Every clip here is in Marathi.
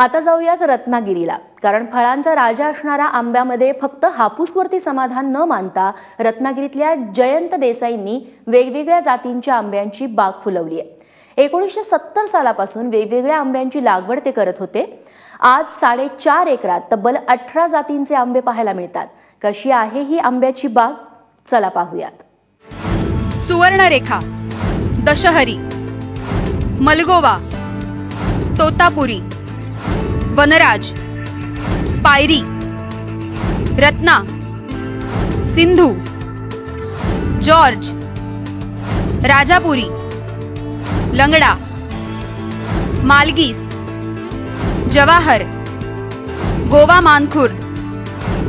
आता जाऊयात रत्नागिरीला. कारण फळांचा राजा असणाऱ्या आंब्यामध्ये फक्त हापूसवरती समाधान न मानता रत्नागिरीतल्या जयंत देसाईंनी वेगवेगळ्या जातींच्या आंब्यांची बाग फुलवली आहे. एकोणीसशे सत्तर सालापासून वेगवेगळ्या आंब्यांची लागवड ते करत होते. आज साडेचार एकरात तब्बल अठरा जातींचे आंबे पाहायला मिळतात. कशी आहे ही आंब्याची बाग? चला पाहूयात. सुवर्णरेखा दशहरी मलगोवा तोतापुरी वनराज पायरी रत्ना सिंधू जॉर्ज राजापुरी लंगडा मालगीस जवाहर गोवा मानखुर्द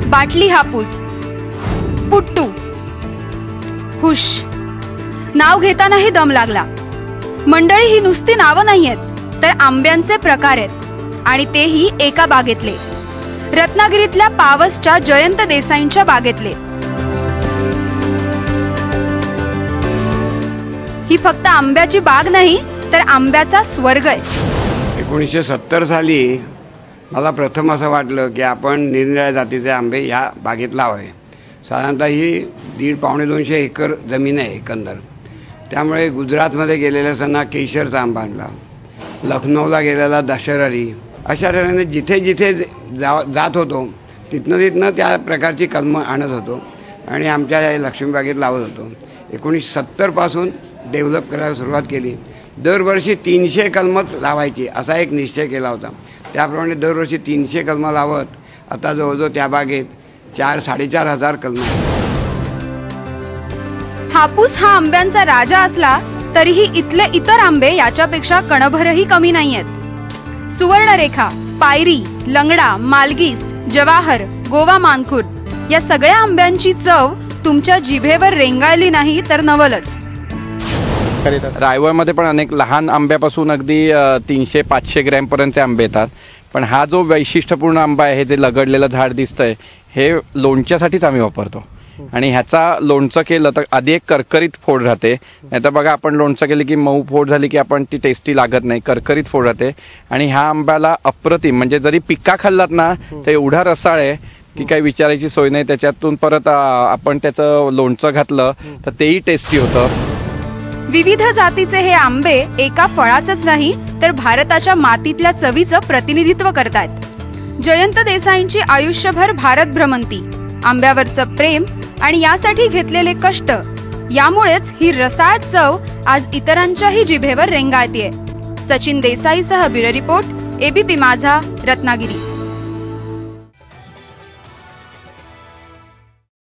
बाटली हापूस पुट्टू. हुश. नाव घेतानाही दम लागला. मंडळी ही नुसती नावं नाही आहेत तर आंब्यांचे प्रकार आहेत. आणि तेही एका बागेतले. रत्नागिरीतल्या पावसच्या जयंत देसाईंच्या बागेतले. ही फक्त आंब्याची बाग नाही तर आंब्याचा स्वर्ग आहे. एकोणीसशे सत्तर साली मला प्रथम असं वाटलं की आपण निरनिराळ्या जातीचे आंबे या बागेत लावावे साधारणतः ही दीड पावणे दोनशे एकर जमीन आहे एकंदर. त्यामुळे गुजरातमध्ये गेलेल्या सणा केशरचा आंबा आणला. लखनौला गेलेला दशहरी अशा तऱ्हेने जिथे जिथे जा जात होतो तिथनं तिथनं त्या प्रकारची कलमं आणत होतो आणि आमच्या लक्ष्मीबागेत लावत होतो. एकोणीसशे सत्तरपासून डेव्हलप करायला सुरुवात केली. दरवर्षी तीनशे कलमच लावायची असा एक निश्चय केला होता. त्याप्रमाणे दरवर्षी तीनशे कलमं लावत आता जवळजवळ त्या बागेत चार साडेचार हजार कलमं हापूस हा आंब्यांचा राजा असला तरीही इथले इतर आंबे याच्यापेक्षा कणभरही कमी नाही आहेत सुवर्णरेखा पायरी लंगडा मालगीस जवाहर गोवा मानखुर या सगळ्या आंब्यांची चव तुमच्या जिभेवर रेंगाळली नाही तर नवलच. रायवळमध्ये पण अनेक लहान आंब्यापासून अगदी तीनशे पाचशे ग्रॅम पर्यंतचे आंबे येतात. पण हा जो वैशिष्ट्यपूर्ण आंबा आहे जे लगडलेलं झाड दिसतंय हे लोणच्यासाठीच आम्ही वापरतो. आणि ह्याचा लोणचं केलं तर आधी एक करकरीत फोड राहते. नाहीतर बघा आपण लोणचं केलं की मऊ फोड झाली की आपण ती टेस्टी लागत नाही. करकरीत फोड राहते. आणि ह्या आंब्याला अप्रतिम म्हणजे जरी पिक्का खाल्लात ना तर एवढा रसाळ आहे की काही विचारायची सोय नाही. त्याच्यातून परत आपण त्याचं लोणचं घातलं तर तेही टेस्टी होतं. विविध जातीचे हे आंबे एका फळाचंच नाही तर भारताच्या मातीतल्या चवीचं प्रतिनिधित्व करतात जयंत देसाईंची आयुष्यभर भारत भ्रमंती. आंब्यावरचं प्रेम आणि यासाठी घेतलेले कष्ट. यामुळेच ही रसाळ चव आज इतरांच्याही जिभेवर रेंगाळतीये. Sachin देसाईसह bureau report ABP Majha Ratnagiri.